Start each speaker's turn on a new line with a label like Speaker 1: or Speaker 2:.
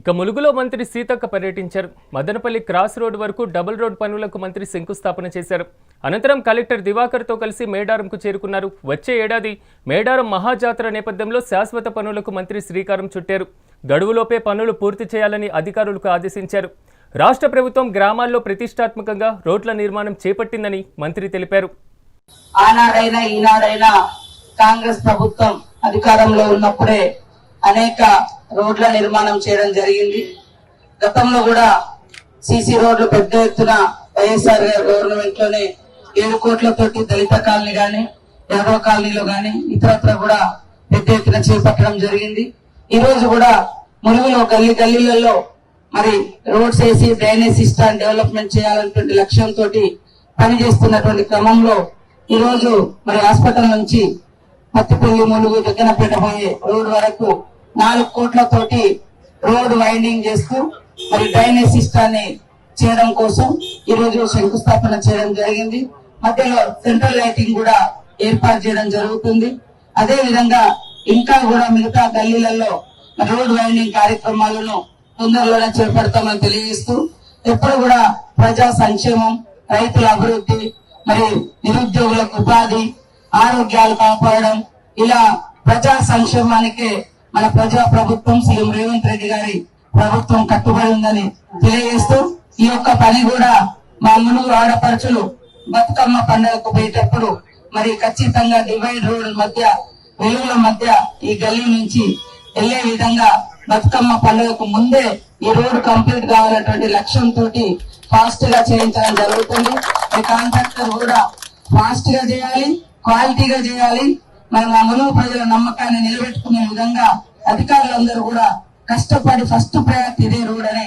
Speaker 1: ఇక ములుగులో మంత్రి సీతక్క పర్యటించారు. మదనపల్లి క్రాస్ రోడ్ వరకు డబుల్ రోడ్ పనులకు మంత్రి శంకుస్థాపన చేశారు. అనంతరం కలెక్టర్ దివాకర్తో కలిసి మేడారంకు చేరుకున్నారు. వచ్చే ఏడాది మేడారం మహాజాతర నేపథ్యంలో శాశ్వత పనులకు మంత్రి శ్రీకారం చుట్టారు. గడువులోపే పనులు పూర్తి చేయాలని అధికారులకు ఆదేశించారు. రాష్ట్ర ప్రభుత్వం గ్రామాల్లో ప్రతిష్టాత్మకంగా రోడ్ల నిర్మాణం చేపట్టిందని మంత్రి తెలిపారు.
Speaker 2: ఆనాడైనా ఈనాడైనా కాంగ్రెస్ ప్రభుత్వం అధికారంలో ఉన్నప్పుడే అనేక రోడ్ల నిర్మాణం చేయడం జరిగింది. గతంలో కూడా సీసీ రోడ్లు పెద్ద ఎత్తున వైఎస్ఆర్ గవర్నమెంట్లోనే ఏడు కోట్లతోటి దళిత కాలనీ గాని యాదవ కాలనీలో గాని ఇతరత్ర కూడా పెద్ద ఎత్తున చేపట్టడం జరిగింది. ఈ రోజు కూడా మురుగులో గల్లీ గల్లీలలో మరి రోడ్స్ వేసి డ్రైనేజ్ సిస్టమ్ డెవలప్మెంట్ చేయాలనేటువంటి లక్ష్యంతో పనిచేస్తున్నటువంటి క్రమంలో ఈ రోజు మరి హాస్పిటల్ నుంచి పత్తిపల్లి ములుగు దగ్గరపేట పోయే రోడ్డు వరకు నాలుగు కోట్లతోటి రోడ్ వైండింగ్ చేస్తూ మరి డ్రైనేజ్ సిస్టాన్ని చేయడం కోసం ఈ రోజు శంకుస్థాపన చేయడం జరిగింది. మధ్యలో సెంట్రల్ లైటింగ్ కూడా ఏర్పాటు చేయడం జరుగుతుంది. అదే విధంగా ఇంకా కూడా మిగతా గల్లీలలో రోడ్ వైండింగ్ కార్యక్రమాలను తొందరలోనే చేపడతామని తెలియజేస్తూ ఎప్పుడు కూడా ప్రజా సంక్షేమం రైతుల అభివృద్ధి మరి నిరుద్యోగులకు ఉపాధి ఆరోగ్యాలు కాపాడడం ఇలా ప్రజా సంక్షేమానికే మన ప్రజా ప్రభుత్వం సీఎం రేవంత్ రెడ్డి గారి ప్రభుత్వం కట్టుబడి ఉందని తెలియజేస్తూ ఈ యొక్క పని కూడా మా మునుగు ఆడపడుచులు బతుకమ్మ పండుగకు పోయేటప్పుడు మరి ఖచ్చితంగా డివైడ్ రోడ్ మధ్య వెలుగుల మధ్య ఈ గల్లీ నుంచి వెళ్ళే విధంగా బతుకమ్మ పండుగకు ముందే ఈ రోడ్ కంప్లీట్ కావాలన్నటువంటి లక్ష్యంతో ఫాస్ట్గా చేయించడం జరుగుతుంది. ఈ కాంట్రాక్టర్ కూడా ఫాస్ట్గా చేయాలి క్వాలిటీగా చేయాలి మనం ఆ ప్రజల నమ్మకాన్ని నిలబెట్టుకునే విధంగా అధికారులందరూ కూడా కష్టపడి ఫస్ట్ ప్రయారిటీ రోడ్ అనే